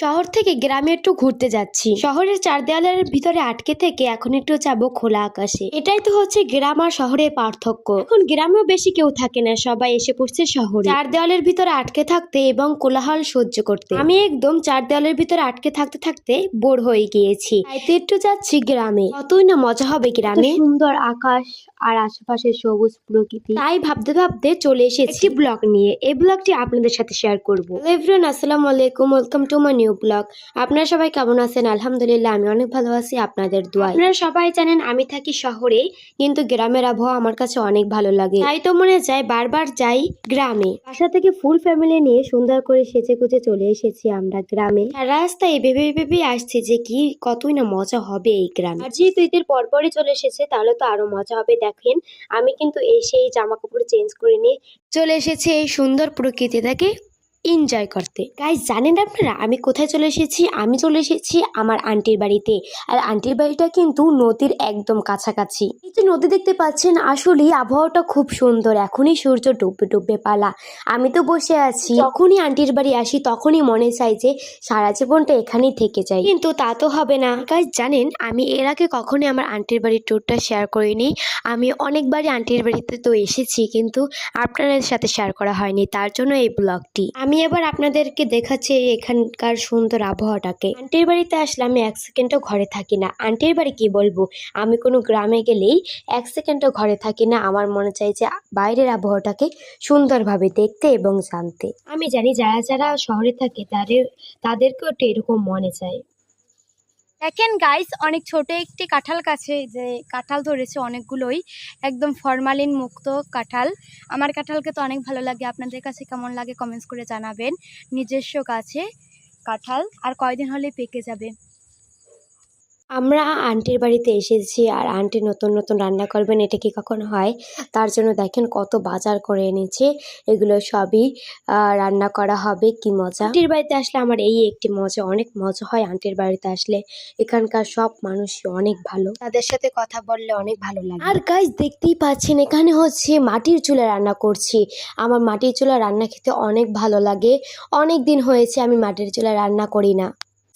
শহর থেকে গ্রামে একটু ঘুরতে যাচ্ছি। শহরের চার দেওয়ালের ভিতরে আটকে থেকে এখন একটু যাব খোলা আকাশে। এটাই তো হচ্ছে গ্রাম আর শহরের পার্থক্য। এখন গ্রামেও বেশি কেউ থাকে না সবাই এসে পড়ছে শহরে। চার দেওয়ালের ভিতরে আটকে থাকতে এবং কোলাহল সহ্য করতে। আমি একদম চার দেওয়ালের ভিতরে আটকে থাকতে থাকতে বোর হয়ে গিয়েছি। তাই একটু যাচ্ছি গ্রামে। কতই না মজা হবে গ্রামে। সুন্দর আকাশ আর আশেপাশে সবুজ প্রকৃতি। তাই ভাবতে ভাবতে চলে এসেছি ব্লগ নিয়ে। এই ব্লগটি আপনাদের সাথে শেয়ার করব। এভরিওয়ান আসসালামু আলাইকুম। Welcome to my new blog. আপনারা সবাই কেমন আছেন? আলহামদুলিল্লাহ, আমি অনেক ভালো আছি, আপনাদের দোয়ায়। আপনারা সবাই জানেন, আমি থাকি শহরে কিন্তু গ্রামের আবহাওয়া আমার কাছে অনেক ভালো লাগে। তাই তো মনে যায়, বারবার যাই গ্রামে। বাসা থেকে ফুল ফ্যামিলি নিয়ে সুন্দর করে সেচে কুচে চলে এসেছি আমরা গ্রামে। রাস্তায় ভেবে ভেবে আসছে যে কি, কতই না মজা হবে এই গ্রামে। আর যেহেতু ঈদের পরপরই চলে এসেছে, তাহলে তো আরও মজা হবে, দেখেন। আমি কিন্তু এসেই জামা কাপড় চেঞ্জ করে নিয়ে চলে এসেছি এই সুন্দর প্রকৃতিটাকে। এনজয় করতে। গাইজ জানেন আপনারা, আমি কোথায় চলে এসেছি? আমি চলে এসেছি আমার আন্টির বাড়িতে। আর আন্টির বাড়িটা কিন্তু নদীর একদম কাছাকাছি। এই যে নদী দেখতে পাচ্ছেন, আসলে আবহাওয়াটা খুব সুন্দর। এখনই সূর্য ডুববে ডুববে পালা। আমি তো বসে আছি। যখনই আন্টির বাড়ি আসি, তখনই মনে চাই যে সারা জীবনটা এখানেই থেকে যাই কিন্তু তা তো হবে না। গাইজ জানেন, আমি এর আগে কখনই আমার আন্টির বাড়ির ট্যুরটা শেয়ার করিনি। আমি অনেকবারই আন্টির বাড়িতে তো এসেছি, কিন্তু আপনাদের সাথে শেয়ার করা হয়নি। তার জন্য এই ব্লগটি আমি এবার আপনাদেরকে দেখাচ্ছি এখানকার সুন্দর আবহাওয়াটাকে। আন্টির বাড়িতে আসলে আমি এক সেকেন্ডও ঘরে থাকি না। আন্টির বাড়ি কি বলব? আমি কোনো গ্রামে গেলেই এক সেকেন্ডও ঘরে থাকি না। আমার মনে চাই যে বাইরের আবহাওয়াটাকে সুন্দরভাবে দেখতে এবং জানতে। আমি জানি যারা যারা শহরে থাকে, তাদের, তাদেরকেও একটু এরকম মনে চায় দেখেন গাইস অনেক ছোট একটি কাঁঠাল কাছে, যে কাঁঠাল ধরেছে অনেকগুলোই, একদম ফরমালিন মুক্ত কাঁঠাল। আমার কাঁঠালকে তো অনেক ভালো লাগে, আপনাদের কাছে কেমন লাগে কমেন্টস করে জানাবেন। নিজস্ব গাছে কাঁঠাল, আর কয়দিন হলে পেকে যাবে। আমরা আন্টির বাড়িতে এসেছি আর আন্টি নতুন নতুন রান্না করবেন, এটা কি কখন হয়? তার জন্য দেখেন কত বাজার করে এনেছে। এগুলো সবই রান্না করা হবে, কি মজা। আন্টির বাড়িতে আসলে আমার এই একটি মজা, অনেক মজা হয় আন্টির বাড়িতে আসলে। এখানকার সব মানুষই অনেক ভালো। তাদের সাথে কথা বললে অনেক ভালো লাগে। আর গাইজ দেখতেই পাচ্ছেন এখানে হচ্ছে মাটির চুলা রান্না করছি। আমার মাটির চুলা রান্না খেতে অনেক ভালো লাগে। অনেক দিন হয়েছে আমি মাটির চুলা রান্না করি না।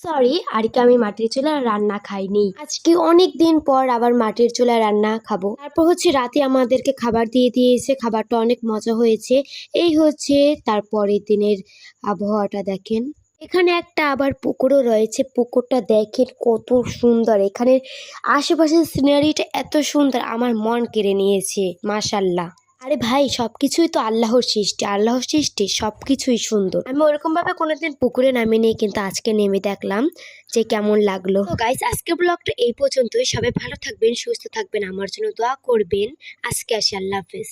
সরি আর কি আমি মাটির চুলা রান্না খাইনি। আজকে অনেক দিন পর আবার মাটির চুলা রান্না খাব। তারপর হচ্ছে রাতে আমাদেরকে খাবার দিয়ে দিয়েছে, খাবারটা অনেক মজা হয়েছে। এই হচ্ছে তারপরের দিনের আবহাওয়াটা, দেখেন। এখানে একটা আবার পুকুরও রয়েছে, পুকুরটা দেখেন কত সুন্দর। এখানে আশেপাশের সিনারিটা এত সুন্দর, আমার মন কেড়ে নিয়েছে, মাশাল্লাহ। আরে ভাই সব কিছুই তো আল্লাহর সৃষ্টি। আল্লাহর সৃষ্টি সব কিছুই সুন্দর। আমি ওরকমভাবে কোনোদিন পুকুরে নামিনি কিন্তু আজকে নেমে দেখলাম যে কেমন লাগল। গাইস আজকে ব্লগটা এই পর্যন্তই। সবাই ভালো থাকবেন, সুস্থ থাকবেন। আমার জন্য দোয়া করবেন। আজকে আসি, আল্লাহ হাফেজ।